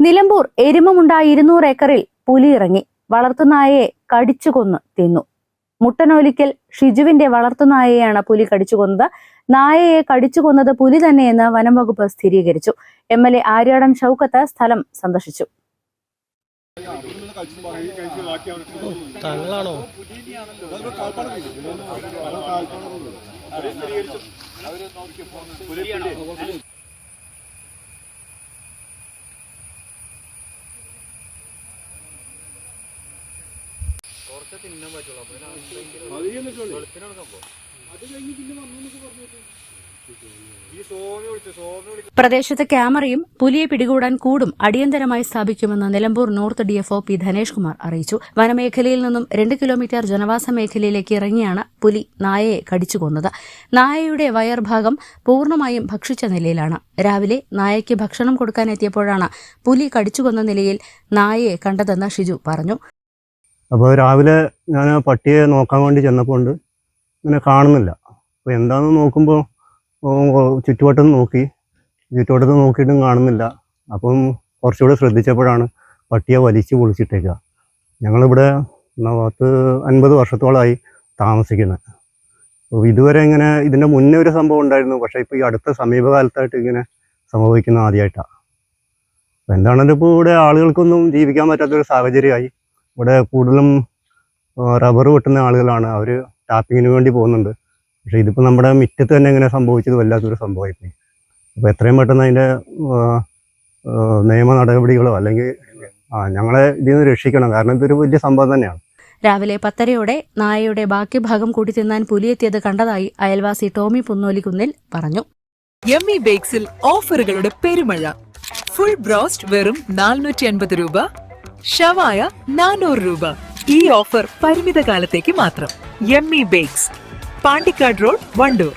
നിലമ്പൂർ എരുമമുണ്ടായ ഇരുന്നൂറ് ഏക്കറിൽ പുലി ഇറങ്ങി വളർത്തുനായയെ കടിച്ചുകൊന്ന് തിന്നു. മുട്ടനോലിക്കൽ ഷിജുവിന്റെ വളർത്തുനായയെയാണ് പുലി കടിച്ചുകൊന്നത് നായയെ കടിച്ചുകൊന്നത് പുലി തന്നെയെന്ന് വനം വകുപ്പ് സ്ഥിരീകരിച്ചു. M L A Aryadan Shoukath സ്ഥലം സന്ദർശിച്ചു. തള്ളാണോ പ്രദേശത്ത് ക്യാമറയും പുലിയെ പിടികൂടാൻ കൂടും അടിയന്തരമായി സ്ഥാപിക്കുമെന്ന് Nilambur north DFO P Dhanesh Kumar അറിയിച്ചു. വനമേഖലയിൽ നിന്നും രണ്ട് കിലോമീറ്റർ ജനവാസ മേഖലയിലേക്ക് ഇറങ്ങിയാണ് പുലി നായയെ കടിച്ചുകൊന്നത്. നായയുടെ വയർഭാഗം പൂർണമായും ഭക്ഷിച്ച നിലയിലാണ്. രാവിലെ നായയ്ക്ക് ഭക്ഷണം കൊടുക്കാനെത്തിയപ്പോഴാണ് പുലി കടിച്ചുകൊന്ന നിലയിൽ നായയെ കണ്ടതെന്ന് ഷിജു പറഞ്ഞു. അപ്പോൾ രാവിലെ ഞാൻ ആ പട്ടിയെ നോക്കാൻ വേണ്ടി ചെന്നപ്പോൾ ഉണ്ട് ഇങ്ങനെ കാണുന്നില്ല. അപ്പോൾ എന്താണെന്ന് നോക്കുമ്പോൾ ചുറ്റുവട്ടം നോക്കി. ചുറ്റുവട്ടത്ത് നോക്കിയിട്ടും കാണുന്നില്ല. അപ്പം കുറച്ചുകൂടെ ശ്രദ്ധിച്ചപ്പോഴാണ് പട്ടിയെ വലിച്ചു പൊളിച്ചിട്ടേക്കുക ഞങ്ങളിവിടെ പത്ത് അൻപത് വർഷത്തോളമായി താമസിക്കുന്നത് അപ്പോൾ ഇതുവരെ ഇങ്ങനെ ഇതിന്റെ മുന്നേ ഒരു സംഭവം ഉണ്ടായിരുന്നു. പക്ഷേ ഇപ്പോൾ ഈ അടുത്ത സമീപകാലത്തായിട്ട് ഇങ്ങനെ സംഭവിക്കുന്ന ആദ്യമായിട്ടാണ് അപ്പോൾ എന്താണെങ്കിലും ഇപ്പോൾ ഇവിടെ ആളുകൾക്കൊന്നും ജീവിക്കാൻ പറ്റാത്തൊരു സാഹചര്യമായി. ഇവിടെ കൂടുതലും റബ്ബർ വെട്ടുന്ന ആളുകളാണ്. അവർ ടാപ്പിങ്ങിന് വേണ്ടി പോകുന്നുണ്ട്. പക്ഷെ ഇതിപ്പോൾ നമ്മുടെ മുറ്റത്ത് തന്നെ ഇങ്ങനെ സംഭവിച്ചത് വല്ലാത്തൊരു സംഭവമായിപ്പോയി. അപ്പോൾ എത്രയും പെട്ടെന്ന് അതിന്റെ നിയമ നടപടികളോ അല്ലെങ്കിൽ ആ ഞങ്ങളെ ഇതിൽ നിന്ന് രക്ഷിക്കണം. കാരണം ഇതൊരു വലിയ സംഭവം തന്നെയാണ്. രാവിലെ പത്തരയോടെ നായയുടെ ബാക്കി ഭാഗം കൂടി തിന്നാൻ പുലിയെത്തിയത് കണ്ടതായി അയൽവാസി ടോമി പുന്നോലിക്കുന്നിൽ പറഞ്ഞു. യമ്മി ബേക്സിൽ ഓഫറുകളുടെ പെരുമഴ. ഫുൾ ബ്രോസ്റ്റ് വെറും നാനൂറ്റി അൻപത് രൂപ. ഷവായ നാനൂറ് രൂപ. ഈ ഓഫർ പരിമിത കാലത്തേക്ക് മാത്രം yummy bakes Pandikkad road Wandoor.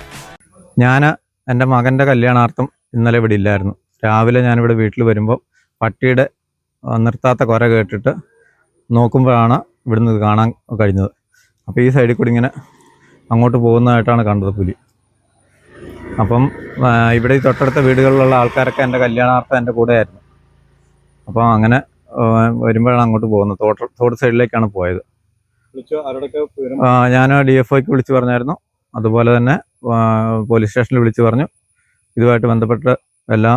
ഞാൻ എന്റെ മകന്റെ കല്യാണാർത്ഥം ഇന്നലെ ഇവിടെ ഇല്ലായിരുന്നു. രാവിലെ ഞാനിവിടെ വീട്ടിൽ വരുമ്പോൾ പട്ടിയുടെ നിർത്താത്ത കുര കേട്ടിട്ട് നോക്കുമ്പോഴാണ് ഇവിടുന്ന് ഇത് കാണാൻ കഴിഞ്ഞത്. അപ്പോൾ ഈ സൈഡിൽ കൂടി ഇങ്ങനെ അങ്ങോട്ട് പോകുന്നതായിട്ടാണ് കണ്ടത് പുലി. അപ്പം ഇവിടെ ഈ തൊട്ടടുത്ത വീടുകളിലുള്ള ആൾക്കാരൊക്കെ എന്റെ കല്യാണാർത്ഥം എന്റെ കൂടെ ആയിരുന്നു അപ്പം അങ്ങനെ വരുമ്പോഴാണ് അങ്ങോട്ട് പോകുന്നത്. തോട്ട തോട്ട് സൈഡിലേക്കാണ് പോയത്. ഞാൻ ഡി എഫ് ഐക്ക് വിളിച്ചു പറഞ്ഞായിരുന്നു. അതുപോലെ തന്നെ പോലീസ് സ്റ്റേഷനിൽ വിളിച്ചു പറഞ്ഞു. ഇതുമായിട്ട് ബന്ധപ്പെട്ട് എല്ലാ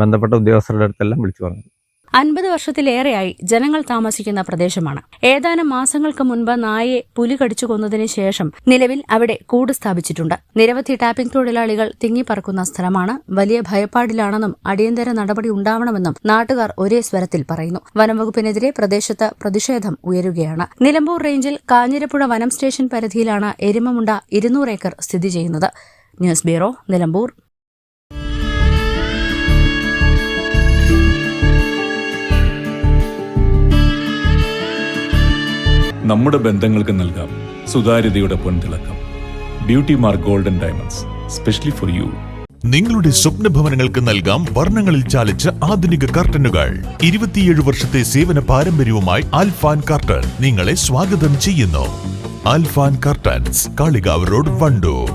ബന്ധപ്പെട്ട ഉദ്യോഗസ്ഥരുടെ അടുത്തെല്ലാം വിളിച്ചു പറഞ്ഞു. അൻപത് വർഷത്തിലേറെയായി ജനങ്ങൾ താമസിക്കുന്ന പ്രദേശമാണ്. ഏതാനും മാസങ്ങൾക്ക് മുൻപ് നായയെ പുലി കടിച്ചു കൊന്നതിന് ശേഷം നിലവിൽ അവിടെ കൂട് സ്ഥാപിച്ചിട്ടുണ്ട്. നിരവധി ടാപ്പിംഗ് തൊഴിലാളികൾ തിങ്ങിപ്പറക്കുന്ന സ്ഥലമാണ്. വലിയ ഭയപ്പാടിലാണെന്നും അടിയന്തര നടപടി ഉണ്ടാവണമെന്നും നാട്ടുകാർ ഒരേ സ്വരത്തിൽ പറയുന്നു. വനംവകുപ്പിനെതിരെ പ്രദേശത്ത് പ്രതിഷേധം ഉയരുകയാണ്. നിലമ്പൂർ റേഞ്ചിൽ കാഞ്ഞിരപ്പുഴ വനം സ്റ്റേഷൻ പരിധിയിലാണ് എരുമമുണ്ട ഇരുന്നൂറ് ഏക്കർ സ്ഥിതി ചെയ്യുന്നത്. News bureau Nilambur. നമ്മുടെ ബന്ധങ്ങൾക്ക് നൽകാം. സുതാര്യതയുടെ പൊൻതിളക്കം. Beauty mark golden diamonds specially for you നിങ്ങളുടെ സ്വപ്ന ഭവനങ്ങൾക്ക് നൽകാം വർണങ്ങളിൽ ചാലിച്ച ആധുനിക കർട്ടനുകൾ. ഇരുപത്തിയേഴ് വർഷത്തെ സേവന പാരമ്പര്യവുമായി ആൽഫാൻ കർട്ടൻ നിങ്ങളെ സ്വാഗതം ചെയ്യുന്നു. Alfan curtains Kalikavu road Wandoor.